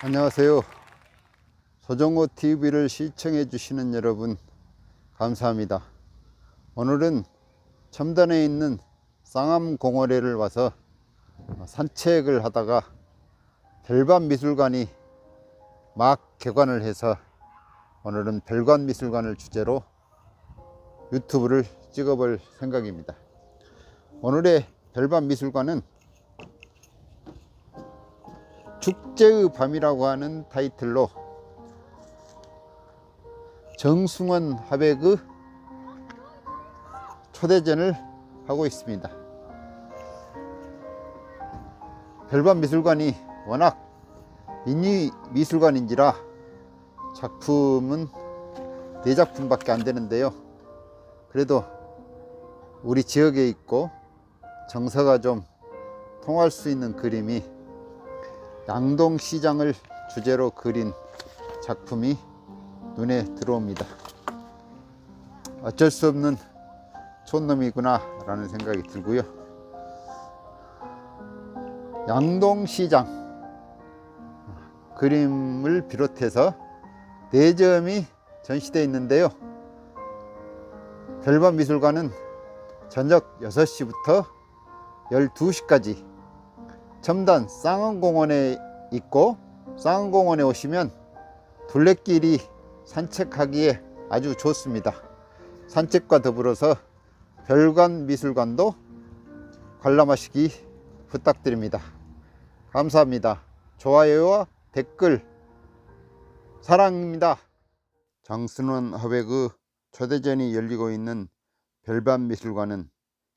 안녕하세요. 소정호 TV를 시청해 주시는 여러분 감사합니다. 오늘은 첨단에 있는 쌍암 공원에를 와서 산책을 하다가 별반 미술관이 막 개관을 해서 오늘은 별관 미술관을 주제로 유튜브를 찍어볼 생각입니다. 오늘의 별반 미술관은 축제의 밤이라고 하는 타이틀로 정승원 화백의 초대전을 하고 있습니다. 별반 미술관이 워낙 미니 미술관인지라 작품은 네 작품밖에 안 되는데요. 그래도 우리 지역에 있고 정서가 좀 통할 수 있는 그림이 양동시장을 주제로 그린 작품이 눈에 들어옵니다. 어쩔 수 없는 촌놈이구나 라는 생각이 들고요. 양동시장 그림을 비롯해서 네 점이 전시되어 있는데요. 별반 미술관은 저녁 6시부터 12시까지 첨단 쌍원공원에 있고 쌍원공원에 오시면 둘레길이 산책하기에 아주 좋습니다. 산책과 더불어서 별관 미술관도 관람하시기 부탁드립니다. 감사합니다. 좋아요와 댓글 사랑입니다. 장순원 화백의 초대전이 열리고 있는 별반 미술관은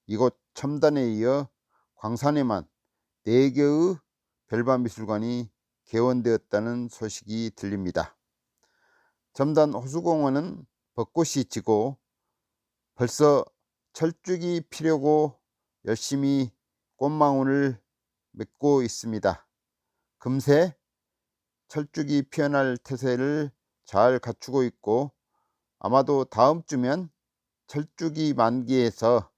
이곳 첨단에 이어 광산에만 4개의 별반 미술관이 개원되었다는 소식이 들립니다. 첨단 호수공원은 벚꽃이 지고 벌써 철쭉이 피려고 열심히 꽃망울을 맺고 있습니다. 금세 철쭉이 피어날 태세를 잘 갖추고 있고 아마도 다음 주면 철쭉이 만기해서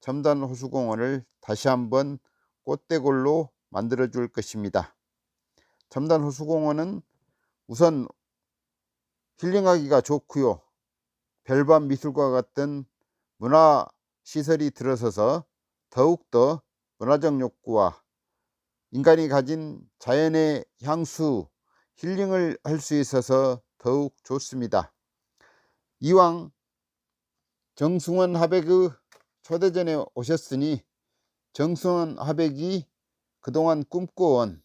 첨단 호수공원을 다시 한번 꽃대골로 만들어 줄 것입니다. 첨단 호수공원은 우선 힐링하기가 좋고요. 별반 미술과 같은 문화 시설이 들어서서 더욱더 문화적 욕구와 인간이 가진 자연의 향수, 힐링을 할 수 있어서 더욱 좋습니다. 이왕 정승원 화백의 초대전에 오셨으니 정승원 화백이 그동안 꿈꿔온